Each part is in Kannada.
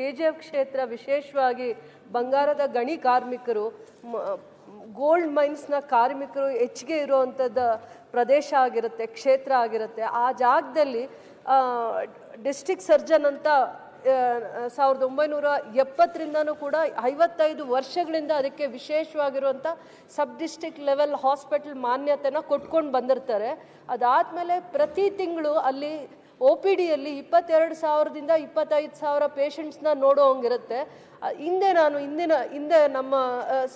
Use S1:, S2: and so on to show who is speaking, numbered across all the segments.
S1: ಕೆಜಿಎಫ್ ಕ್ಷೇತ್ರ ವಿಶೇಷವಾಗಿ ಬಂಗಾರದ ಗಣಿ ಕಾರ್ಮಿಕರು ಗೋಲ್ಡ್ ಮೈನ್ಸ್ನ ಕಾರ್ಮಿಕರು ಹೆಚ್ಚಿಗೆ ಇರುವಂಥದ್ದು ಪ್ರದೇಶ ಆಗಿರುತ್ತೆ, ಕ್ಷೇತ್ರ ಆಗಿರುತ್ತೆ. ಆ ಜಾಗದಲ್ಲಿ ಡಿಸ್ಟಿಕ್ ಸರ್ಜನ್ ಅಂತ ಸಾವಿರದ ಒಂಬೈನೂರ ಎಪ್ಪತ್ತರಿಂದನೂ ಕೂಡ ಐವತ್ತೈದು ವರ್ಷಗಳಿಂದ ಅದಕ್ಕೆ ವಿಶೇಷವಾಗಿರುವಂಥ ಸಬ್ ಡಿಸ್ಟಿಕ್ ಲೆವೆಲ್ ಹಾಸ್ಪಿಟಲ್ ಮಾನ್ಯತೆನ ಕೊಟ್ಕೊಂಡು ಬಂದಿರ್ತಾರೆ. ಅದಾದಮೇಲೆ ಪ್ರತಿ ತಿಂಗಳು ಅಲ್ಲಿ ಒ ಪಿ ಡಿಯಲ್ಲಿ ಇಪ್ಪತ್ತೆರಡು ಸಾವಿರದಿಂದ ಇಪ್ಪತ್ತೈದು ಸಾವಿರ ಪೇಷಂಟ್ಸ್ನ ನೋಡೋ ಹಂಗಿರುತ್ತೆ. ಹಿಂದೆ ನಾನು, ಹಿಂದಿನ, ಹಿಂದೆ ನಮ್ಮ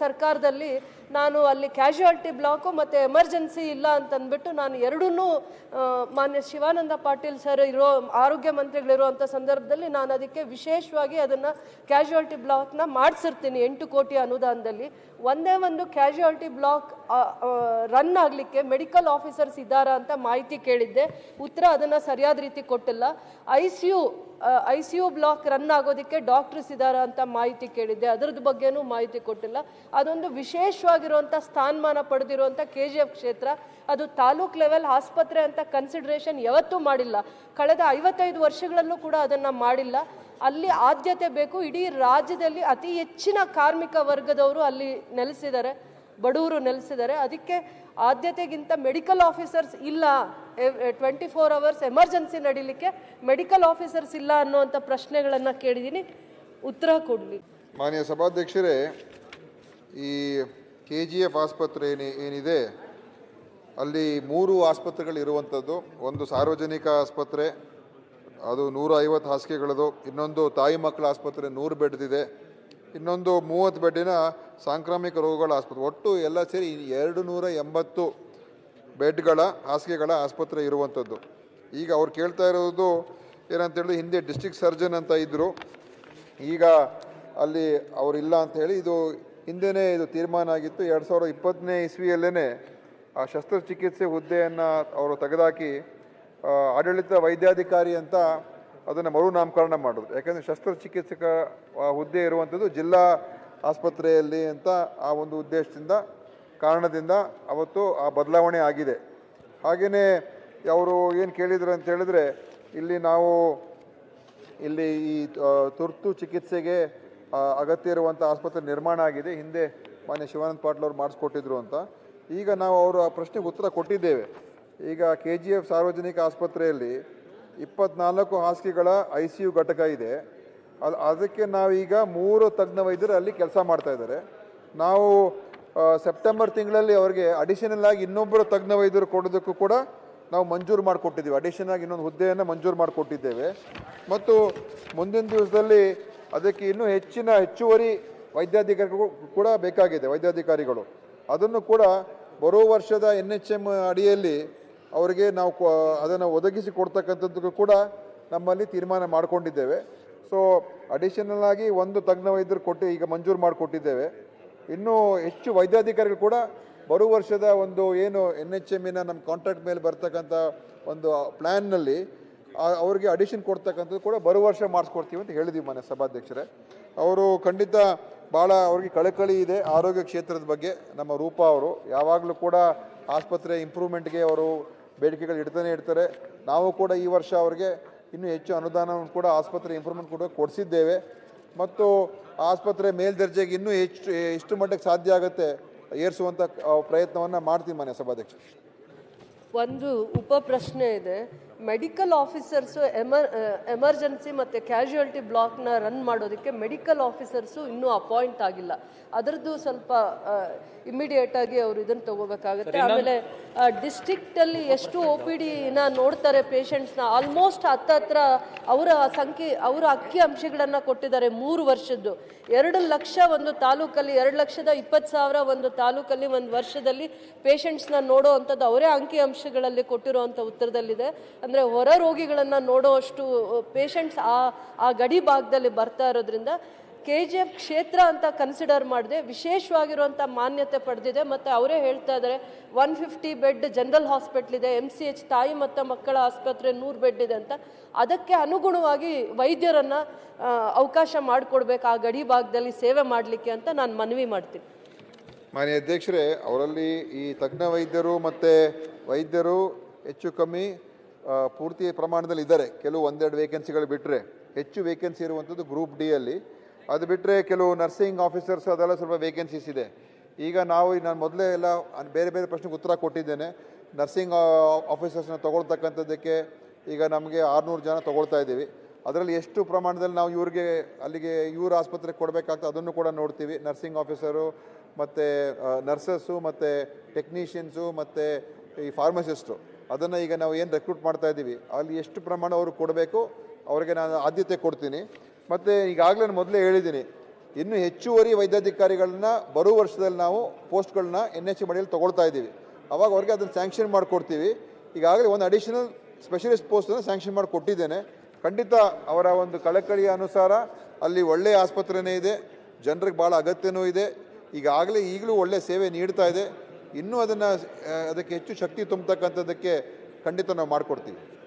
S1: ಸರ್ಕಾರದಲ್ಲಿ ನಾನು ಅಲ್ಲಿ ಕ್ಯಾಶುಯಾಲಿಟಿ ಬ್ಲಾಕು ಮತ್ತು ಎಮರ್ಜೆನ್ಸಿ ಇಲ್ಲ ಅಂತಂದ್ಬಿಟ್ಟು ನಾನು ಎರಡೂ ಮಾನ್ಯ ಶಿವಾನಂದ ಪಾಟೀಲ್ ಸರ್ ಇರೋ ಆರೋಗ್ಯ ಮಂತ್ರಿಗಳಿರುವಂಥ ಸಂದರ್ಭದಲ್ಲಿ ನಾನು ಅದಕ್ಕೆ ವಿಶೇಷವಾಗಿ ಅದನ್ನು ಕ್ಯಾಶುಯಾಲಿಟಿ ಬ್ಲಾಕ್ನ ಮಾಡಿಸಿರ್ತೀನಿ ಎಂಟು ಕೋಟಿ ಅನುದಾನದಲ್ಲಿ. ಒಂದೇ ಒಂದು ಕ್ಯಾಶುಯಾಲಿಟಿ ಬ್ಲಾಕ್ ರನ್ ಆಗಲಿಕ್ಕೆ ಮೆಡಿಕಲ್ ಆಫೀಸರ್ಸ್ ಇದ್ದಾರಾ ಅಂತ ಮಾಹಿತಿ ಕೇಳಿದ್ದೆ. ಉತ್ತರ ಅದನ್ನು ಸರಿಯಾದ ರೀತಿ ಕೊಟ್ಟಿಲ್ಲ. I C U I C U block run ಆಗೋದಕ್ಕೆ ಡಾಕ್ಟರ್ಸ್ ಇದ್ದಾರಾ ಅಂತ ಮಾಹಿತಿ ಕೇಳಿದ್ದೆ. ಅದರದ್ದು ಬಗ್ಗೆನೂ ಮಾಹಿತಿ ಕೊಟ್ಟಿಲ್ಲ. ಅದೊಂದು ವಿಶೇಷವಾಗಿರುವಂಥ ಸ್ಥಾನಮಾನ ಪಡೆದಿರುವಂಥ ಕೆ ಜಿ ಎಫ್ ಕ್ಷೇತ್ರ, ಅದು ತಾಲೂಕ್ ಲೆವೆಲ್ ಆಸ್ಪತ್ರೆ ಅಂತ ಕನ್ಸಿಡ್ರೇಷನ್ ಯಾವತ್ತೂ ಮಾಡಿಲ್ಲ. ಕಳೆದ ಐವತ್ತೈದು ವರ್ಷಗಳಲ್ಲೂ ಕೂಡ ಅದನ್ನು ಮಾಡಿಲ್ಲ. ಅಲ್ಲಿ ಆದ್ಯತೆ ಬೇಕು, ಇಡೀ ರಾಜ್ಯದಲ್ಲಿ ಅತಿ ಹೆಚ್ಚಿನ ಕಾರ್ಮಿಕ ವರ್ಗದವರು ಅಲ್ಲಿ ನೆಲೆಸಿದ್ದಾರೆ, ಬಡವರು ನೆಲೆಸಿದ್ದಾರೆ. ಅದಕ್ಕೆ ಆದ್ಯತೆಗಿಂತ ಮೆಡಿಕಲ್ ಆಫೀಸರ್ಸ್ ಇಲ್ಲ. ಟ್ವೆಂಟಿ ಫೋರ್ ಅವರ್ಸ್ ಎಮರ್ಜೆನ್ಸಿ ನಡೀಲಿಕ್ಕೆ ಮೆಡಿಕಲ್ ಆಫೀಸರ್ಸ್ ಇಲ್ಲ ಅನ್ನುವಂಥ ಪ್ರಶ್ನೆಗಳನ್ನು ಕೇಳಿದ್ದೀನಿ. ಉತ್ತರ ಕೊಡಲಿ.
S2: ಮಾನ್ಯ ಸಭಾಧ್ಯಕ್ಷರೇ, ಈ ಕೆ ಜಿ ಎಫ್ ಆಸ್ಪತ್ರೆ ಏನಿ, ಏನಿದೆ, ಅಲ್ಲಿ ಮೂರು ಆಸ್ಪತ್ರೆಗಳು ಇರುವಂಥದ್ದು. ಒಂದು ಸಾರ್ವಜನಿಕ ಆಸ್ಪತ್ರೆ, ಅದು ನೂರ ಐವತ್ತು ಹಾಸಿಗೆಗಳದು. ಇನ್ನೊಂದು ತಾಯಿ ಮಕ್ಕಳ ಆಸ್ಪತ್ರೆ ನೂರು ಬೆಡ್ದಿದೆ. ಇನ್ನೊಂದು ಮೂವತ್ತು ಬೆಡ್ಡಿನ ಸಾಂಕ್ರಾಮಿಕ ರೋಗಗಳ ಆಸ್ಪತ್ರೆ. ಒಟ್ಟು ಎಲ್ಲ ಸೇರಿ ಎರಡು ನೂರ ಎಂಬತ್ತು ಬೆಡ್ಗಳ ಹಾಸಿಗೆಗಳ ಆಸ್ಪತ್ರೆ ಇರುವಂಥದ್ದು. ಈಗ ಅವ್ರು ಕೇಳ್ತಾ ಇರೋದು ಏನಂತೇಳಿ, ಹಿಂದೆ ಡಿಸ್ಟಿಕ್ ಸರ್ಜನ್ ಅಂತ ಇದ್ದರು ಈಗ ಅಲ್ಲಿ ಅವರಿಲ್ಲ ಅಂತ ಹೇಳಿ ಇದು ಹಿಂದೆನೇ ಇದು ತೀರ್ಮಾನ ಆಗಿತ್ತು. ಎರಡು ಸಾವಿರದ ಇಪ್ಪತ್ತನೇ ಇಸ್ವಿಯಲ್ಲೇ ಆ ಶಸ್ತ್ರಚಿಕಿತ್ಸೆ ಹುದ್ದೆಯನ್ನು ಅವರು ತೆಗೆದಾಕಿ ಆಡಳಿತ ವೈದ್ಯಾಧಿಕಾರಿ ಅಂತ ಅದನ್ನು ಮರುನಾಮಕರಣ ಮಾಡಿದ್ರು. ಯಾಕಂದರೆ ಶಸ್ತ್ರಚಿಕಿತ್ಸಕ ಹುದ್ದೆ ಇರುವಂಥದ್ದು ಜಿಲ್ಲಾ ಆಸ್ಪತ್ರೆಯಲ್ಲಿ ಅಂತ ಆ ಒಂದು ಉದ್ದೇಶದಿಂದ, ಕಾರಣದಿಂದ ಅವತ್ತು ಆ ಬದಲಾವಣೆ ಆಗಿದೆ. ಹಾಗೆಯೇ ಅವರು ಏನು ಕೇಳಿದ್ರು ಅಂತ ಹೇಳಿದ್ರೆ, ಇಲ್ಲಿ ನಾವು ಇಲ್ಲಿ ಈ ತುರ್ತು ಚಿಕಿತ್ಸೆಗೆ ಅಗತ್ಯ ಇರುವಂಥ ಆಸ್ಪತ್ರೆ ನಿರ್ಮಾಣ ಆಗಿದೆ. ಹಿಂದೆ ಮಾನ್ಯ ಶಿವಾನಂದ ಪಾಟೀಲ್ ಅವರು ಮಾಡಿಸ್ಕೊಟ್ಟಿದ್ರು ಅಂತ. ಈಗ ನಾವು ಅವರು ಆ ಪ್ರಶ್ನೆಗೆ ಉತ್ತರ ಕೊಟ್ಟಿದ್ದೇವೆ. ಈಗ ಕೆ ಜಿ ಎಫ್ ಸಾರ್ವಜನಿಕ ಆಸ್ಪತ್ರೆಯಲ್ಲಿ ಇಪ್ಪತ್ನಾಲ್ಕು ಹಾಸಿಗೆಗಳ ಐ ಸಿ ಯು ಘಟಕ ಇದೆ. ಅದು ಅದಕ್ಕೆ ನಾವೀಗ ಮೂರು ತಜ್ಞ ವೈದ್ಯರು ಅಲ್ಲಿ ಕೆಲಸ ಮಾಡ್ತಾ ಇದ್ದಾರೆ. ನಾವು ಸೆಪ್ಟೆಂಬರ್ ತಿಂಗಳಲ್ಲಿ ಅವರಿಗೆ ಅಡಿಷನಲ್ ಆಗಿ ಇನ್ನೊಬ್ಬರು ತಜ್ಞ ವೈದ್ಯರು ಕೊಡೋದಕ್ಕೂ ಕೂಡ ನಾವು ಮಂಜೂರು ಮಾಡಿಕೊಟ್ಟಿದ್ದೀವಿ. ಅಡಿಷನಲ್ ಆಗಿ ಇನ್ನೊಂದು ಹುದ್ದೆಯನ್ನು ಮಂಜೂರು ಮಾಡಿಕೊಟ್ಟಿದ್ದೇವೆ. ಮತ್ತು ಮುಂದಿನ ದಿವಸದಲ್ಲಿ ಅದಕ್ಕೆ ಇನ್ನೂ ಹೆಚ್ಚಿನ ಹೆಚ್ಚುವರಿ ವೈದ್ಯಾಧಿಕಾರಿಗಳು ಕೂಡ ಬೇಕಾಗಿದೆ, ವೈದ್ಯಾಧಿಕಾರಿಗಳು. ಅದನ್ನು ಕೂಡ ಬರೋ ವರ್ಷದ ಎನ್ ಎಚ್ ಎಂ ಅಡಿಯಲ್ಲಿ ಅವರಿಗೆ ನಾವು ಅದನ್ನು ಒದಗಿಸಿ ಕೊಡ್ತಕ್ಕಂಥದ್ದು ಕೂಡ ನಮ್ಮಲ್ಲಿ ತೀರ್ಮಾನ ಮಾಡಿಕೊಂಡಿದ್ದೇವೆ. ಸೊ ಅಡಿಷನಲ್ ಆಗಿ ಒಂದು ತಜ್ಞ ವೈದ್ಯರು ಕೊಟ್ಟು ಈಗ ಮಂಜೂರು ಮಾಡಿಕೊಟ್ಟಿದ್ದೇವೆ. ಇನ್ನೂ ಹೆಚ್ಚು ವೈದ್ಯಾಧಿಕಾರಿಗಳು ಕೂಡ ಬರುವ ವರ್ಷದ ಒಂದು ಏನು ಎನ್ ಎಚ್ ಎಮ್ಮಿನ ನಮ್ಮ ಕಾಂಟ್ರಾಕ್ಟ್ ಮೇಲೆ ಬರ್ತಕ್ಕಂಥ ಒಂದು ಪ್ಲ್ಯಾನ್ನಲ್ಲಿ ಅವ್ರಿಗೆ ಅಡಿಷನ್ ಕೊಡ್ತಕ್ಕಂಥದ್ದು ಕೂಡ ಬರುವ ವರ್ಷ ಮಾಡಿಸ್ಕೊಡ್ತೀವಿ ಅಂತ ಹೇಳಿದ್ವಿ ಮನೆ ಸಭಾಧ್ಯಕ್ಷರೇ. ಅವರು ಖಂಡಿತ ಭಾಳ ಅವ್ರಿಗೆ ಕಳಕಳಿ ಇದೆ ಆರೋಗ್ಯ ಕ್ಷೇತ್ರದ ಬಗ್ಗೆ, ನಮ್ಮ ರೂಪ ಅವರು. ಯಾವಾಗಲೂ ಕೂಡ ಆಸ್ಪತ್ರೆ ಇಂಪ್ರೂವ್ಮೆಂಟ್ಗೆ ಅವರು ಬೇಡಿಕೆಗಳು ಇಡ್ತಾನೆ ಇರ್ತಾರೆ. ನಾವು ಕೂಡ ಈ ವರ್ಷ ಅವರಿಗೆ ಇನ್ನೂ ಹೆಚ್ಚು ಅನುದಾನವನ್ನು ಕೂಡ ಆಸ್ಪತ್ರೆ ಇಂಪ್ರೂವ್ಮೆಂಟ್ ಕೂಡ ಕೊಡಿಸಿದ್ದೇವೆ. ಮತ್ತು ಆಸ್ಪತ್ರೆ ಮೇಲ್ದರ್ಜೆಗೆ ಇನ್ನೂ ಹೆಚ್ಚು ಎಷ್ಟು ಮಟ್ಟಕ್ಕೆ ಸಾಧ್ಯ ಆಗುತ್ತೆ ಏರಿಸುವಂಥ ಪ್ರಯತ್ನವನ್ನು ಮಾಡ್ತೀವಿ ಮನೆ ಸಭಾಧ್ಯಕ್ಷ
S1: ಒಂದು ಉಪ ಪ್ರಶ್ನೆ ಇದೆ. ಮೆಡಿಕಲ್ ಆಫೀಸರ್ಸು ಎಮರ್ ಎಮರ್ಜೆನ್ಸಿ ಮತ್ತು ಕ್ಯಾಶುಯಾಲಿಟಿ ಬ್ಲಾಕ್ನ ರನ್ ಮಾಡೋದಕ್ಕೆ ಮೆಡಿಕಲ್ ಆಫೀಸರ್ಸು ಇನ್ನೂ ಅಪಾಯಿಂಟ್ ಆಗಿಲ್ಲ. ಅದರದ್ದು ಸ್ವಲ್ಪ ಇಮಿಡಿಯೇಟ್ ಆಗಿ ಅವರು ಇದನ್ನು ತಗೋಬೇಕಾಗುತ್ತೆ. ಆಮೇಲೆ ಡಿಸ್ಟಿಕ್ಟಲ್ಲಿ ಎಷ್ಟು ಒ ಪಿ ಡಿನ ನೋಡ್ತಾರೆ ಪೇಷಂಟ್ಸ್ನ ಆಲ್ಮೋಸ್ಟ್ ಹತ್ತತ್ರ ಅವರ ಸಂಖ್ಯೆ ಅವರ ಅಕ್ಕಿ ಅಂಶಗಳನ್ನು ಕೊಟ್ಟಿದ್ದಾರೆ ಮೂರು ವರ್ಷದ್ದು. ಎರಡು ಲಕ್ಷ ಒಂದು ತಾಲೂಕಲ್ಲಿ ಎರಡು ಲಕ್ಷದ ಇಪ್ಪತ್ತು ಸಾವಿರ ಒಂದು ತಾಲೂಕಲ್ಲಿ ಒಂದು ವರ್ಷದಲ್ಲಿ ಪೇಷಂಟ್ಸ್ನ ನೋಡೋ ಅಂಥದ್ದು ಅವರೇ ಅಂಕಿ ಅಂಶಗಳಲ್ಲಿ ಕೊಟ್ಟಿರುವಂಥ ಉತ್ತರದಲ್ಲಿದೆ. ಅಂದರೆ ಹೊರ ರೋಗಿಗಳನ್ನು ನೋಡೋ ಅಷ್ಟು ಪೇಷಂಟ್ಸ್ ಆ ಆ ಗಡಿ ಭಾಗದಲ್ಲಿ ಬರ್ತಾ ಇರೋದ್ರಿಂದ ಕೆ ಜಿ ಎಫ್ ಕ್ಷೇತ್ರ ಅಂತ ಕನ್ಸಿಡರ್ ಮಾಡಿದೆ ವಿಶೇಷವಾಗಿರುವಂಥ ಮಾನ್ಯತೆ ಪಡೆದಿದೆ. ಮತ್ತು ಅವರೇ ಹೇಳ್ತಾ ಇದ್ದಾರೆ one fifty bed general hospital ಇದೆ ಎಂ ಸಿ ಎಚ್ ತಾಯಿ ಮತ್ತು ಮಕ್ಕಳ ಆಸ್ಪತ್ರೆ ನೂರು ಬೆಡ್ ಇದೆ ಅಂತ. ಅದಕ್ಕೆ ಅನುಗುಣವಾಗಿ ವೈದ್ಯರನ್ನು ಅವಕಾಶ ಮಾಡಿಕೊಡ್ಬೇಕು, ಆ ಗಡಿ ಭಾಗದಲ್ಲಿ ಸೇವೆ ಮಾಡಲಿಕ್ಕೆ ಅಂತ ನಾನು ಮನವಿ ಮಾಡ್ತೀನಿ.
S2: ಮಾನ್ಯ ಅಧ್ಯಕ್ಷರೇ, ಅವರಲ್ಲಿ ಈ ತಜ್ಞ ವೈದ್ಯರು ಮತ್ತು ವೈದ್ಯರು ಹೆಚ್ಚು ಕಮ್ಮಿ ಪೂರ್ತಿ ಪ್ರಮಾಣದಲ್ಲಿ ಇದ್ದಾರೆ. ಕೆಲವು ಒಂದೆರಡು ವೇಕೆನ್ಸಿಗಳು ಬಿಟ್ಟರೆ ಹೆಚ್ಚು ವೇಕೆನ್ಸಿ ಇರುವಂಥದ್ದು ಗ್ರೂಪ್ ಡಿ ಅಲ್ಲಿ. ಅದು ಬಿಟ್ಟರೆ ಕೆಲವು ನರ್ಸಿಂಗ್ ಆಫೀಸರ್ಸ್ ಅದೆಲ್ಲ ಸ್ವಲ್ಪ ವೇಕೆನ್ಸೀಸ್ ಇದೆ. ಈಗ ನಾವು ನಾನು ಮೊದಲೇ ಎಲ್ಲ ಬೇರೆ ಬೇರೆ ಪ್ರಶ್ನೆಗೆ ಉತ್ತರ ಕೊಟ್ಟಿದ್ದೇನೆ. ನರ್ಸಿಂಗ್ ಆಫೀಸರ್ಸ್ನ ತೊಗೊಳ್ತಕ್ಕಂಥದ್ದಕ್ಕೆ ಈಗ ನಮಗೆ ಆರುನೂರು ಜನ ತೊಗೊಳ್ತಾ ಇದ್ದೀವಿ. ಅದರಲ್ಲಿ ಎಷ್ಟು ಪ್ರಮಾಣದಲ್ಲಿ ನಾವು ಇವ್ರಿಗೆ ಅಲ್ಲಿಗೆ ಇವ್ರ ಆಸ್ಪತ್ರೆಗೆ ಕೊಡಬೇಕಾಗ್ತದೆ ಅದನ್ನು ಕೂಡ ನೋಡ್ತೀವಿ. ನರ್ಸಿಂಗ್ ಆಫೀಸರು ಮತ್ತು ನರ್ಸಸ್ಸು ಮತ್ತು ಟೆಕ್ನಿಷಿಯನ್ಸು ಮತ್ತು ಈ ಫಾರ್ಮಸಿಸ್ಟು ಅದನ್ನು ಈಗ ನಾವು ಏನು ರೆಕ್ರೂಟ್ ಮಾಡ್ತಾ ಇದ್ದೀವಿ, ಅಲ್ಲಿ ಎಷ್ಟು ಪ್ರಮಾಣ ಅವ್ರಿಗೆ ಕೊಡಬೇಕು, ಅವರಿಗೆ ನಾನು ಆದ್ಯತೆ ಕೊಡ್ತೀನಿ. ಮತ್ತು ಈಗಾಗಲೇ ನಾನು ಮೊದಲೇ ಹೇಳಿದ್ದೀನಿ, ಇನ್ನು ಹೆಚ್ಚುವರಿ ವೈದ್ಯಾಧಿಕಾರಿಗಳನ್ನ ಬರುವ ವರ್ಷದಲ್ಲಿ ನಾವು ಪೋಸ್ಟ್ಗಳನ್ನ ಎನ್ ಎಚ್ ಮಡಿಯಲ್ಲಿ ತೊಗೊಳ್ತಾ ಇದ್ದೀವಿ. ಅವಾಗ ಅವ್ರಿಗೆ ಅದನ್ನು ಸ್ಯಾಂಕ್ಷನ್ ಮಾಡಿಕೊಡ್ತೀವಿ. ಈಗಾಗಲೇ ಒಂದು ಅಡಿಷನಲ್ ಸ್ಪೆಷಲಿಸ್ಟ್ ಪೋಸ್ಟನ್ನು ಸ್ಯಾಂಕ್ಷನ್ ಮಾಡಿ ಕೊಟ್ಟಿದ್ದೇನೆ. ಖಂಡಿತ ಅವರ ಒಂದು ಕಳಕಳಿಯ ಅನುಸಾರ ಅಲ್ಲಿ ಒಳ್ಳೆಯ ಆಸ್ಪತ್ರೆನೇ ಇದೆ, ಜನರಿಗೆ ಭಾಳ ಅಗತ್ಯನೂ ಇದೆ. ಈಗಾಗಲೇ ಈಗಲೂ ಒಳ್ಳೆ ಸೇವೆ ನೀಡ್ತಾ ಇದೆ. ಇನ್ನೂ ಅದನ್ನು ಅದಕ್ಕೆ ಹೆಚ್ಚು ಶಕ್ತಿ ತುಂಬತಕ್ಕಂಥದ್ದಕ್ಕೆ ಖಂಡಿತ ನಾವು ಮಾಡಿಕೊಡ್ತೀವಿ.